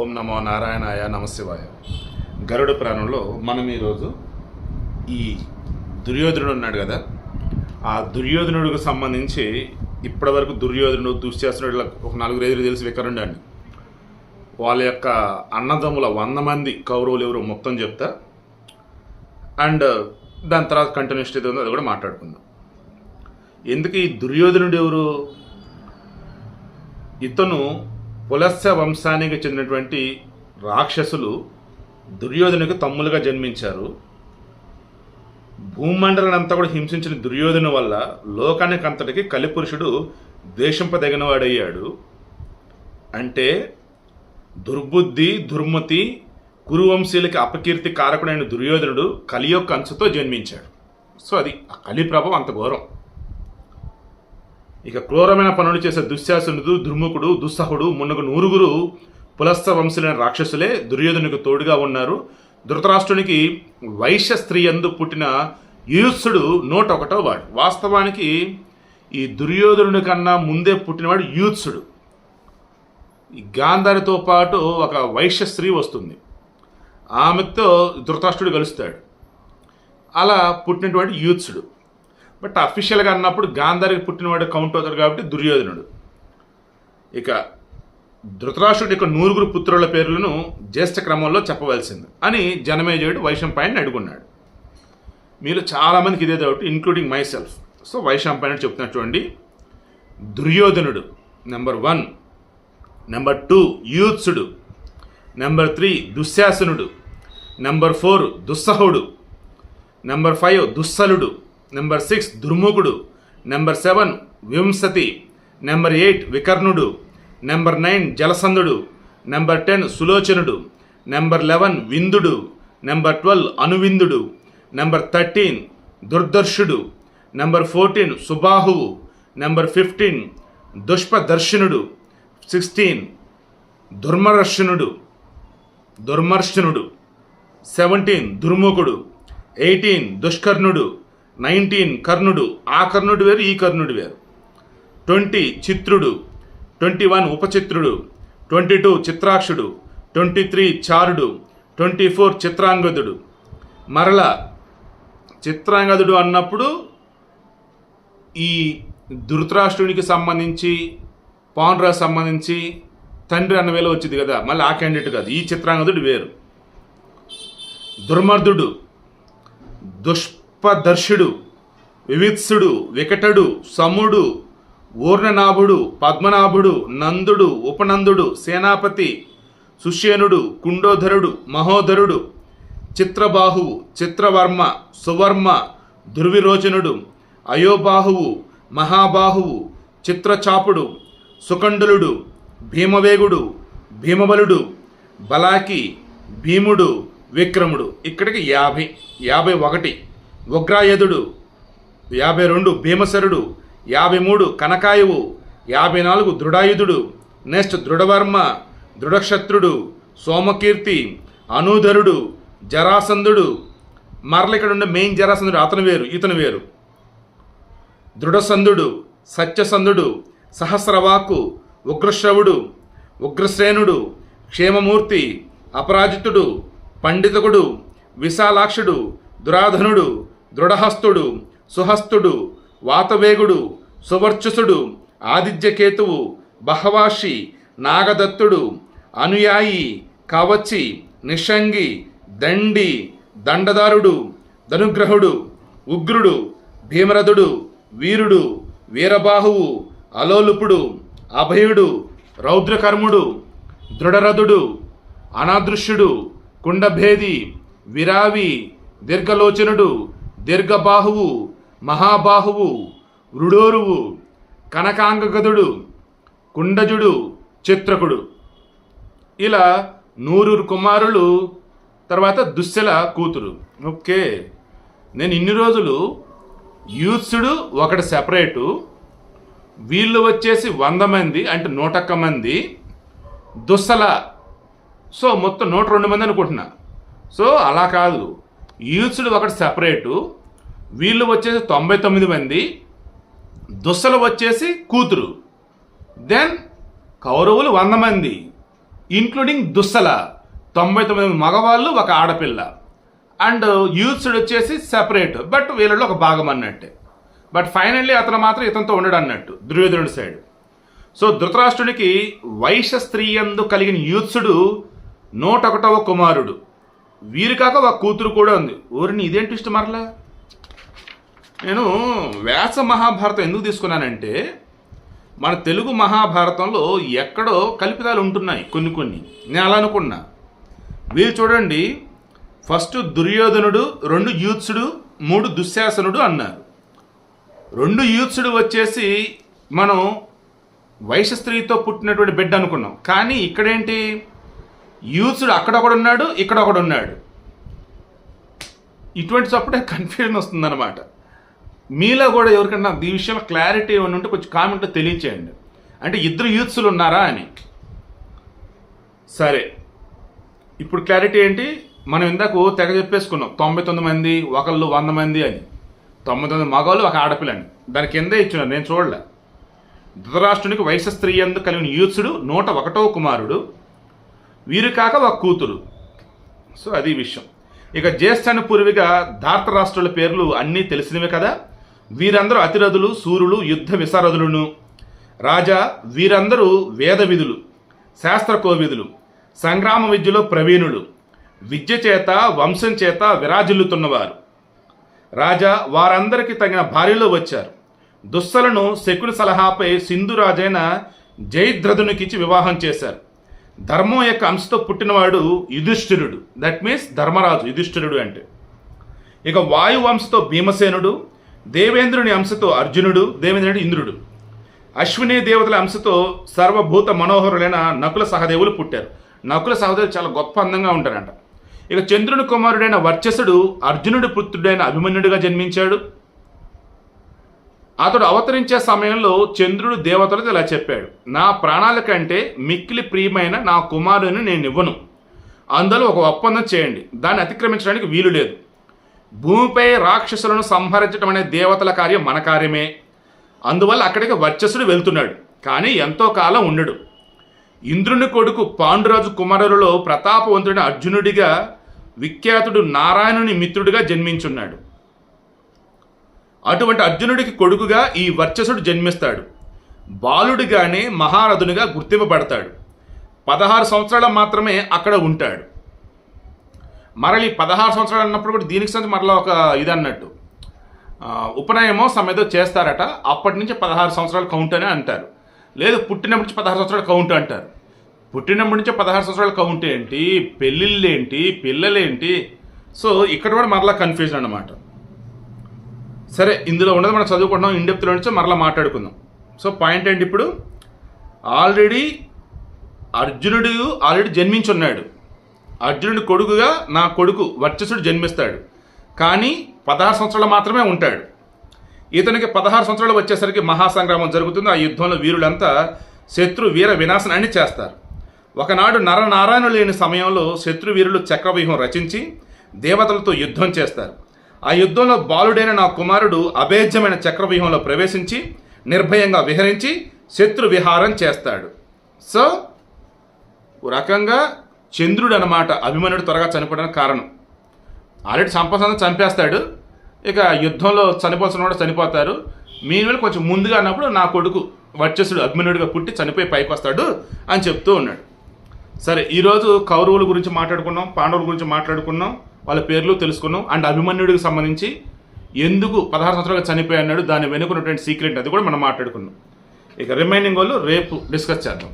ఓం నమో నారాయణాయ నమశివాయ. గరుడ ప్రాణంలో మనం ఈరోజు ఈ దుర్యోధనుడు ఉన్నాడు కదా? ఆ దుర్యోధనుడికి సంబంధించి ఇప్పటివరకు దుర్యోధనుడు దుశ్శాసనుడు ఒక నలుగురు ఎదురు తెలిసి వికరుండి అండి వాళ్ళ యొక్క అన్నదమ్ముల వంద మంది కౌరవులు ఎవరు మొత్తం చెప్తా. అండ్ దాని తర్వాత కంటిన్యూస్ ఏదో ఉందో అది కూడా మాట్లాడుకుందాం. ఎందుకు ఈ దుర్యోధనుడు ఎవరు? ఇతను పులస్స వంశానికి చెందినటువంటి రాక్షసులు దుర్యోధనకు తమ్ములుగా జన్మించారు. భూమండలం అంతా కూడా హింసించిన దుర్యోధను వల్ల లోకానికి అంతటికి కలిపురుషుడు ద్వేషింపదగినవాడయ్యాడు. అంటే దుర్బుద్ధి దుర్మతి కురువంశీలకి అపకీర్తి కారకుడైన దుర్యోధనుడు కలి యొక్క అంచుతో జన్మించాడు. సో అది ఆ కలి ప్రభావం అంత ఘోరం. ఇక క్రూరమైన పనులు చేసే దుశ్శాసునుడు దుర్ముఖుడు దుస్సహుడు మున్నగు నూరుగురు పులస్త వంశులైన రాక్షసులే దుర్యోధనుకు తోడుగా ఉన్నారు. ధృతరాష్ట్రునికి వైశ్య స్త్రీ అందు పుట్టిన యూత్సుడు నూట ఒకటో వాడు. వాస్తవానికి ఈ దుర్యోధనుడి కన్నా ముందే పుట్టినవాడు యూత్సుడు ఈ గాంధారితో పాటు ఒక వైశ్య స్త్రీ వస్తుంది. ఆమెతో ధృతరాష్ట్రుడు కలుస్తాడు. అలా పుట్టినటువంటి యూత్సుడు బట్ అఫీషియల్గా అన్నప్పుడు గాంధారికి పుట్టినవాడు కౌంట్ అవుతాడు కాబట్టి దుర్యోధనుడు. ఇక ధృతరాష్ట్రుడి యొక్క నూరుగురు పుత్రుల పేర్లను జ్యేష్ఠ క్రమంలో చెప్పవలసింది. అని జనమేజయుడు వైశంపాయని అడుగున్నాడు. మీరు చాలామందికి ఇదే doubt including myself so వైశంపాయని చెప్తున్నా చూడండి దుర్యోధనుడు నెంబర్ వన్ నెంబర్ టూ యూత్సుడు. నెంబర్ త్రీ దుశ్శాసనుడు. నెంబర్ ఫోర్ దుస్సహుడు. నెంబర్ ఫైవ్ దుస్సలుడు. నెంబర్ సిక్స్ దుర్ముఖుడు నెంబర్ సెవెన్ వింసతి నెంబర్ ఎయిట్ వికర్ణుడు నెంబర్ నైన్ జలసంధుడు నెంబర్ టెన్ సులోచనుడు నెంబర్ లెవెన్ విందుడు నెంబర్ ట్వెల్వ్ అనువిందుడు నెంబర్ థర్టీన్ దుర్దర్శుడు నెంబర్ ఫోర్టీన్ సుబాహువు నెంబర్ ఫిఫ్టీన్ దుష్పదర్శనుడు సిక్స్టీన్ దుర్మర్షనుడు దుర్మర్శనుడు సెవెంటీన్ దుర్ముఖుడు ఎయిటీన్ దుష్కర్ణుడు నైన్టీన్ కర్ణుడు ఆ కర్ణుడు వేరు ఈ కర్ణుడు వేరు. ట్వంటీ చిత్రుడు ట్వంటీ వన్ ఉపచిత్రుడు ట్వంటీ టూ చిత్రాక్షుడు ట్వంటీ త్రీ చారుడు ట్వంటీ ఫోర్ చిత్రాంగదుడు. మరల చిత్రాంగదుడు అన్నప్పుడు ఈ ధృతరాష్ట్రునికి సంబంధించి పౌండ్రాకు సంబంధించి తండ్రి అన్న వేళ వచ్చింది కదా మళ్ళీ ఆ క్యాండిడేట్ కాదు ఈ చిత్రాంగదుడు వేరు. దుర్మర్దుడు దుష్పదర్శుడు వివిత్సుడు వికటడు సముడు ఊర్ణనాభుడు పద్మనాభుడు నందుడు ఉపనందుడు సేనాపతి సుషేనుడు కుండోధరుడు మహోధరుడు చిత్రబాహువు చిత్రవర్మ సువర్మ ధృవిరోచనుడు అయోబాహువు మహాబాహువు చిత్రచాపుడు సుకండులుడు భీమవేగుడు భీమబలుడు బలాకి భీముడు విక్రముడు. ఇక్కడికి యాభై యాభై ఒకటి. ఉగ్రాయధుడు యాభై రెండు భీమసరుడు యాభై మూడు కనకాయువు యాభై నాలుగు దృఢాయుధుడు నెక్స్ట్ దృఢవర్మ దృఢక్షత్రుడు సోమకీర్తి అనూధరుడు జరాసంధుడు. మరల ఇక్కడ ఉండే మెయిన్ జరాసంధుడు అతను వేరు ఇతను వేరు. దృఢసంధుడు సత్యసంధుడు సహస్రవాకు ఉగ్రశ్రవుడు ఉగ్రశ్రేణుడు క్షేమమూర్తి అపరాజితుడు పండితకుడు విశాలాక్షుడు దురాధనుడు దృఢహస్తుడు సుహస్తుడు వాతవేగుడు సువర్చసుడు ఆదిత్యకేతువు బహవాషి నాగదత్తుడు అనుయాయి కవచి నిషంగి దండి దండదారుడు ధనుగ్రహుడు ఉగ్రుడు భీమరథుడు వీరుడు వీరబాహువు అలోలుపుడు అభయుడు రౌద్రకర్ముడు దృఢరథుడు అనాదృశ్యుడు కుండభేది విరావి దీర్ఘలోచనుడు దీర్ఘబాహువు మహాబాహువు వృడోరువు కనకాంగగదుడు కుండజుడు చిత్రకుడు. ఇలా నూరుగురు కుమారులు తర్వాత దుశ్శల కూతురు. ఓకే. నేను ఇన్ని రోజులు యూత్సుడు ఒకటి సెపరేటు వీళ్ళు వచ్చేసి వంద మంది అంటే నూటొక్క మంది దుస్సల. సో మొత్తం నూట రెండు మంది అనుకుంటున్నా. సో అలా కాదు. యూత్స్డ్ ఒకటి సెపరేటు. వీళ్ళు వచ్చేసి తొంభై తొమ్మిది మంది. దుస్సలు వచ్చేసి కూతురు. దెన్ కౌరవులు వంద మంది ఇంక్లూడింగ్ దుస్సల. తొంభై తొమ్మిది మంది మగవాళ్ళు ఒక ఆడపిల్ల. అండ్ యూత్సుడు వచ్చేసి సెపరేట్ బట్ వీళ్ళలో ఒక భాగం అన్నట్టే. బట్ ఫైనల్లీ అతను మాత్రం ఇతనితో ఉండడు అన్నట్టు దుర్యోధనుడి సైడ్ సో ధృతరాష్ట్రుడికి వైశ్య స్త్రీ యందు కలిగిన యూత్సుడు నూట ఒకటవ కుమారుడు. వీరు కాక ఒక కూతురు కూడా ఉంది. ఊరిని ఇదేంటి ఇష్టం మరలా? నేను వ్యాస మహాభారతం ఎందుకు తీసుకున్నానంటే మన తెలుగు మహాభారతంలో ఎక్కడో కల్పితాలు ఉంటున్నాయి కొన్ని కొన్ని. నేను అలా అనుకున్నా. వీరు చూడండి ఫస్ట్ దుర్యోధనుడు రెండు యూత్సుడు మూడు దుశ్శాసనుడు అన్నారు. రెండు యూత్సుడు వచ్చేసి మనం వైశ్య స్త్రీతో పుట్టినటువంటి బిడ్డ అనుకున్నాం. కానీ ఇక్కడేంటి? యూత్సుడు అక్కడ ఉన్నాడు ఇక్కడ ఒకడు ఉన్నాడు ఇటువంటి చప్పుడే కన్ఫ్యూజన్ వస్తుందన్నమాట. మీలో కూడా ఎవరికన్నా ఈ విషయంలో క్లారిటీ ఏమైనా ఉంటే కొంచెం కామెంట్లో తెలియచేయండి. అంటే ఇద్దరు యూత్స్లు ఉన్నారా అని. సరే. ఇప్పుడు క్లారిటీ ఏంటి? మనం ఇందాక తెగ చెప్పేసుకున్నాం. తొంభై తొమ్మిది మంది ఒకళ్ళు వంద మంది అని. తొంభై తొమ్మిది మగవాళ్ళు ఒక ఆడపిల్ల అని దాని కిందే ఇచ్చినారు నేను చూడలే. ధృతరాష్ట్రునికి వయసు స్త్రీ ఎందు కలిగిన యూత్సుడు నూట ఒకటో కుమారుడు. వీరు కాక ఒక కూతురు. సో అది విషయం. ఇక జ్యేష్ఠాన్ని ధార్త రాష్ట్రాల పేర్లు అన్నీ తెలిసినవే కదా. వీరందరూ అతిరథులు సూర్యులు యుద్ధ విశారథులను రాజా వీరందరూ వేద విధులు సంగ్రామ విద్యలో ప్రవీణులు. విద్య చేత వంశం చేత విరాజిల్లుతున్నవారు. రాజా వారందరికీ తగిన భార్యలో వచ్చారు. దుస్సలను శకుని సలహాపై సింధు రాజైన జయద్రథునికిచ్చి వివాహం చేశారు. ధర్మం యొక్క అంశతో పుట్టినవాడు యుధిష్ఠిరుడు. దట్ మీన్స్ ధర్మరాజు యుధిష్ఠిరుడు అంటే. ఇక వాయు వంశతో భీమసేనుడు దేవేంద్రుని అంశతో అర్జునుడు దేవేంద్రుడు ఇంద్రుడు. అశ్విని దేవతల అంశతో సర్వభూత మనోహరులైన నకుల సహదేవులు పుట్టారు. నకుల సహదేవులు చాలా గొప్ప అందంగా ఉంటారంట. ఇక చంద్రుని కుమారుడైన వర్చసుడు అర్జునుడి పుత్రుడైన అభిమన్యుడిగా జన్మించాడు. అతడు అవతరించే సమయంలో చంద్రుడు దేవతలతో ఇలా చెప్పాడు నా ప్రాణాల కంటే మిక్కిలి ప్రియమైన నా కుమారుని నేను ఇవ్వను. అందులో ఒక ఒప్పందం చేయండి. దాన్ని అతిక్రమించడానికి వీలు లేదు. భూమిపై రాక్షసులను సంహరించడం అనే దేవతల కార్యం మన కార్యమే. అందువల్ల అక్కడికి వర్చస్సుడు వెళ్తున్నాడు కానీ ఎంతో కాలం ఉండడు. ఇంద్రుని కొడుకు పాండురాజు కుమారులలో ప్రతాపవంతుడైన అర్జునుడిగా విఖ్యాతుడు నారాయణుని మిత్రుడిగా జన్మించున్నాడు. అటువంటి అర్జునుడికి కొడుకుగా ఈ వర్చసుడు జన్మిస్తాడు. బాలుడిగానే మహారథునిగా గుర్తింపబడతాడు. పదహారు సంవత్సరాలు మాత్రమే అక్కడ ఉంటాడు. మరలి పదహారు సంవత్సరాలు అన్నప్పుడు కూడా దీనికి సంబంధించి మరలా ఒక ఇది అన్నట్టు. ఆ, ఉపనయమో చేస్తారట అప్పటి నుంచి పదహారు సంవత్సరాలు కౌంట్ అని అంటారు. లేదు పుట్టినప్పటి నుంచి పదహారు సంవత్సరాలు కౌంట్ అంటారు. పుట్టినప్పటి నుంచి పదహారు సంవత్సరాలు కౌంట్ ఏంటి? పెళ్ళిళ్ళు ఏంటి పిల్లలేంటి? సో ఇక్కడ కూడా మరలా కన్ఫ్యూజన్ అన్నమాట. సరే ఇందులో ఉన్నది మనం చదువుకుంటున్నాం ఇండెప్త్లో నుంచి మరలా మాట్లాడుకుందాం. సో పాయింట్ ఏంటి ఇప్పుడు? ఆల్రెడీ అర్జునుడు ఆల్రెడీ జన్మించున్నాడు. అర్జునుడి కొడుకుగా నా కొడుకు వర్చస్సుడు జన్మిస్తాడు. కానీ పదహారు సంవత్సరాలు మాత్రమే ఉంటాడు. ఇతనికి పదహారు సంవత్సరాలు వచ్చేసరికి మహాసంగ్రామం జరుగుతుంది. ఆ యుద్ధంలో వీరులంతా శత్రు వీర వినాశనాన్ని చేస్తారు. ఒకనాడు నరనారాయణ లేని సమయంలో శత్రు వీరులు చక్రవ్యూహం రచించి దేవతలతో యుద్ధం చేస్తారు. ఆ యుద్ధంలో బాలుడైన నా కుమారుడు అభేద్యమైన చక్రవ్యూహంలో ప్రవేశించి నిర్భయంగా విహరించి శత్రు విహారం చేస్తాడు. సో ఓ రకంగా చంద్రుడు అనమాట అభిమన్యుడు త్వరగా చనిపోవడానికి కారణం. ఆల్రెడీ సంపసంద చంపేస్తాడు. ఇక యుద్ధంలో చనిపోవాల్సిన కూడా చనిపోతారు మీ మీద కొంచెం ముందుగా అన్నప్పుడు నా కొడుకు వర్చస్సుడు అభిమన్యుడిగా పుట్టి చనిపోయి పైకి వస్తాడు అని చెప్తూ ఉన్నాడు. సరే ఈరోజు కౌరవుల గురించి మాట్లాడుకున్నాం పాండవుల గురించి మాట్లాడుకున్నాం. వాళ్ళ పేర్లు తెలుసుకున్నాం. అండ్ అభిమన్యుడికి సంబంధించి ఎందుకు పదహారు సంవత్సరాలుగా చనిపోయి అన్నాడు దాని వెనుకున్నటువంటి సీక్రెట్ అది కూడా మనం మాట్లాడుకున్నాం. ఇక రిమైనింగ్ వాళ్ళు రేపు డిస్కస్ చేద్దాం.